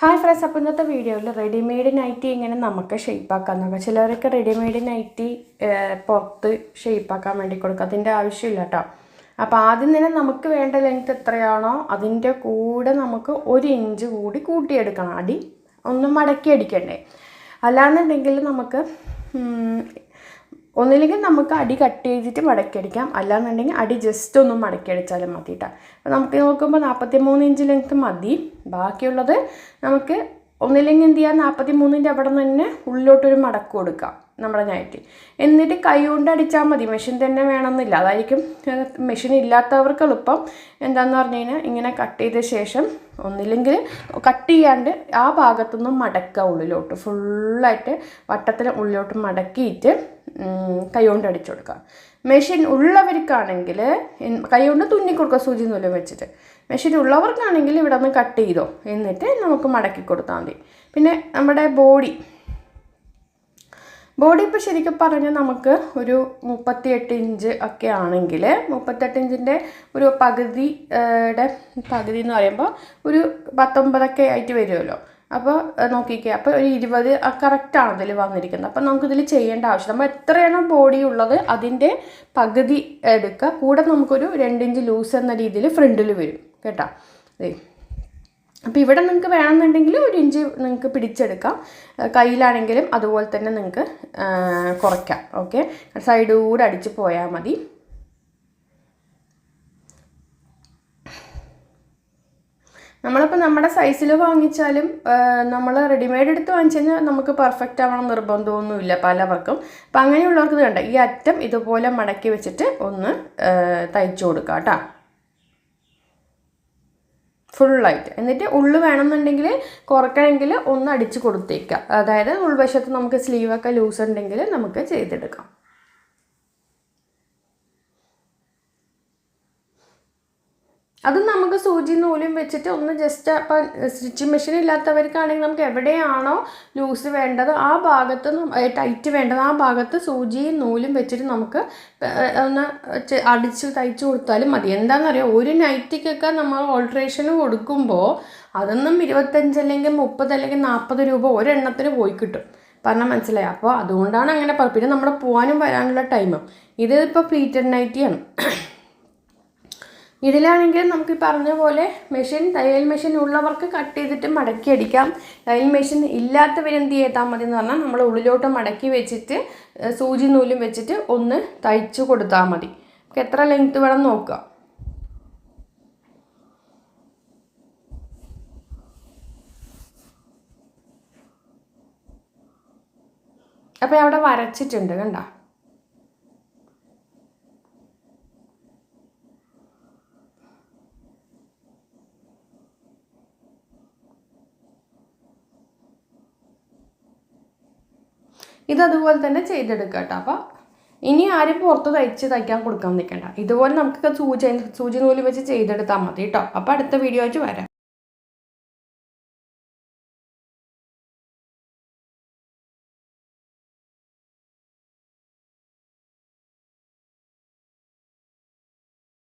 Hi friends അപ്പോൾ ഇന്നത്തെ വീഡിയോയിൽ റെഡിമെയ്ഡ് നൈറ്റി ഇങ്ങനെ നമുക്ക് ഷേപ്പാക്കാൻ നോക്കാം. ചിലവരൊക്കെ റെഡിമെയ്ഡ് നൈറ്റി പുറത്ത് ഷെയ്പ്പാക്കാൻ വേണ്ടി കൊടുക്കുക അതിന്റെ ആവശ്യമില്ല കേട്ടോ അപ്പോൾ ആദ്യം തന്നെ നമുക്ക് വേണ്ട ലെങ്ത് എത്രയാണോ അതിന്റെ കൂടെ നമുക്ക് ഒരു ഇഞ്ച് കൂടി കൂട്ടിയെടുക്കണം. അടി ഒന്ന് മടക്കി അടിക്കണ്ടേ. അല്ലാന്നുണ്ടെങ്കിൽ നമുക്ക് ഒന്നില്ലെങ്കിൽ നമുക്ക് അടി കട്ട് ചെയ്തിട്ട് മടക്കിയടിക്കാം. അല്ലാന്നുണ്ടെങ്കിൽ അടി ജസ്റ്റ് ഒന്ന് മടക്കിയടിച്ചാലും മതി കേട്ടോ അപ്പോൾ നമുക്ക് നോക്കുമ്പോൾ നാൽപ്പത്തി മൂന്ന് ഇഞ്ച് ലെങ്ത്ത് മതി. ബാക്കിയുള്ളത് നമുക്ക് ഒന്നില്ലെങ്കിൽ എന്ത് ചെയ്യാം? നാൽപ്പത്തി മൂന്നിന്റെ അവിടെ നിന്ന് തന്നെ ഉള്ളിലോട്ടൊരു മടക്ക് കൊടുക്കാം നമ്മുടെ നൈറ്റി എന്നിട്ട് കൈ കൊണ്ട് അടിച്ചാൽ മതി. മെഷീൻ തന്നെ വേണമെന്നില്ല. അതായിരിക്കും മെഷീൻ ഇല്ലാത്തവർക്ക് എളുപ്പം. എന്താണെന്ന് പറഞ്ഞു കഴിഞ്ഞാൽ ഇങ്ങനെ കട്ട് ചെയ്ത ശേഷം ഒന്നില്ലെങ്കിൽ കട്ട് ചെയ്യാണ്ട് ആ ഭാഗത്തുനിന്ന് മടക്കുക ഉള്ളിലോട്ട്. ഫുള്ളായിട്ട് വട്ടത്തിൽ ഉള്ളിലോട്ട് മടക്കിയിട്ട് ഉം, കൈ കൊണ്ട് അടിച്ചു കൊടുക്കുക. മെഷീൻ ഉള്ളവർക്കാണെങ്കിൽ കൈകൊണ്ട് തുന്നി കൊടുക്കുക സൂചി നൂലും വെച്ചിട്ട്. മെഷീൻ ഉള്ളവർക്കാണെങ്കിൽ ഇവിടെ നിന്ന് കട്ട് ചെയ്തോ എന്നിട്ട് നമുക്ക് മടക്കി കൊടുത്താൽ മതി. പിന്നെ നമ്മുടെ ബോഡി. ബോഡി ഇപ്പോൾ ശരിക്കും പറഞ്ഞാൽ നമുക്ക് ഒരു മുപ്പത്തിയെട്ട് ഇഞ്ച് ഒക്കെ ആണെങ്കിൽ മുപ്പത്തെട്ട് ഇഞ്ചിന്റെ ഒരു പകുതിയുടെ പകുതി എന്ന് പറയുമ്പോൾ ഒരു പത്തൊമ്പതൊക്കെ ആയിട്ട് വരുമല്ലോ. അപ്പോൾ നോക്കിക്കുക അപ്പോൾ ഒരു ഇരുപത് കറക്റ്റാണ് ഇതിൽ വന്നിരിക്കുന്നത്. അപ്പോൾ നമുക്കിതിൽ ചെയ്യേണ്ട ആവശ്യം നമ്മൾ എത്രയാണോ ബോഡി ഉള്ളത് അതിന്റെ പകുതി എടുക്കുക. കൂടെ നമുക്കൊരു രണ്ടിഞ്ച് ലൂസ് എന്ന രീതിയിൽ ഫ്രണ്ടിൽ വരും കേട്ടോ? അതെ അപ്പോൾ ഇവിടെ നിങ്ങൾക്ക് വേണമെന്നുണ്ടെങ്കിൽ ഒരു ഇഞ്ച് നിങ്ങൾക്ക് പിടിച്ചെടുക്കാം. കയ്യിലാണെങ്കിലും അതുപോലെ തന്നെ നിങ്ങൾക്ക് കുറയ്ക്കാം ഓക്കെ? സൈഡ് കൂടെ അടിച്ച് പോയാൽ മതി. നമ്മളിപ്പോൾ നമ്മുടെ സൈസിൽ വാങ്ങിച്ചാലും നമ്മൾ റെഡിമെയ്ഡ് എടുത്ത് വാങ്ങിച്ചു കഴിഞ്ഞാൽ നമുക്ക് പെർഫെക്റ്റ് ആവണം നിർബന്ധമൊന്നുമില്ല പലവർക്കും. അപ്പം അങ്ങനെയുള്ളവർക്ക് കണ്ട? ഈ അറ്റം ഇതുപോലെ മടക്കി വെച്ചിട്ട് ഒന്ന് തയ്ച്ചു കൊടുക്കാം കേട്ടോ ഫുള്ളായിട്ട് എന്നിട്ട് ഉള്ളു വേണമെന്നുണ്ടെങ്കിൽ കുറക്കണമെങ്കിൽ ഒന്ന് അടിച്ച് കൊടുത്തേക്കാം. അതായത് ഉൾവശത്ത് നമുക്ക് സ്ലീവൊക്കെ ലൂസ് ഉണ്ടെങ്കിൽ നമുക്ക് ചെയ്തെടുക്കാം. അത് നമുക്ക് സൂചി നൂലും വെച്ചിട്ട് ഒന്ന് ജസ്റ്റ് അപ്പം സ്റ്റിച്ചിങ് മെഷീൻ ഇല്ലാത്തവർക്കാണെങ്കിൽ നമുക്ക് എവിടെയാണോ ലൂസ് വേണ്ടത് ആ ഭാഗത്ത് ടൈറ്റ് വേണ്ടത് ആ ഭാഗത്ത് സൂചിയും നൂലും വെച്ചിട്ട് നമുക്ക് ഒന്ന് അടിച്ച് തയ്ച്ചു കൊടുത്താലും മതി. എന്താണെന്നറിയാം ഒരു നൈറ്റിക്കൊക്കെ നമ്മൾ ഓൾട്രേഷന് കൊടുക്കുമ്പോൾ അതൊന്നും ഇരുപത്തഞ്ച് അല്ലെങ്കിൽ മുപ്പത് അല്ലെങ്കിൽ നാൽപ്പത് രൂപ ഒരെണ്ണത്തിന് പോയി കിട്ടും. പറഞ്ഞാൽ മനസ്സിലായി? അപ്പോൾ അതുകൊണ്ടാണ് അങ്ങനെ പിന്നെ നമ്മുടെ പോകാനും വരാനുള്ള ടൈമും ഇത് ഇപ്പോൾ പ്ലീറ്റഡ് നൈറ്റിയാണ് ഇതിലാണെങ്കിൽ നമുക്ക് പറഞ്ഞ പോലെ മെഷീൻ തയ്യൽ മെഷീൻ ഉള്ളവർക്ക് കട്ട് ചെയ്തിട്ട് മടക്കി അടിക്കാം. തയ്യൽ മെഷീൻ ഇല്ലാത്തവർ എന്ത് ചെയ്താൽ മതി എന്ന് പറഞ്ഞാൽ നമ്മൾ ഉള്ളിലോട്ട് മടക്കി വെച്ചിട്ട് സൂചി നൂലും വെച്ചിട്ട് ഒന്ന് തയ്ച്ചു കൊടുത്താൽ മതി. നമുക്ക് എത്ര ലെങ്ത്ത് വേണം നോക്കുക. അപ്പോൾ അവിടെ വരച്ചിട്ടുണ്ട് കണ്ടോ? ഇത് അതുപോലെ തന്നെ ചെയ്തെടുക്കുക കേട്ടോ. അപ്പോൾ ഇനി ആരും പുറത്ത് തയ്ച്ച് തയ്ക്കാൻ കൊടുക്കാൻ നിൽക്കണ്ട. ഇതുപോലെ നമുക്ക് സൂചി സൂചി നൂൽ വെച്ച് ചെയ്തെടുത്താൽ മതി കേട്ടോ. അപ്പോൾ അടുത്ത വീഡിയോ ആയിട്ട് വരാം.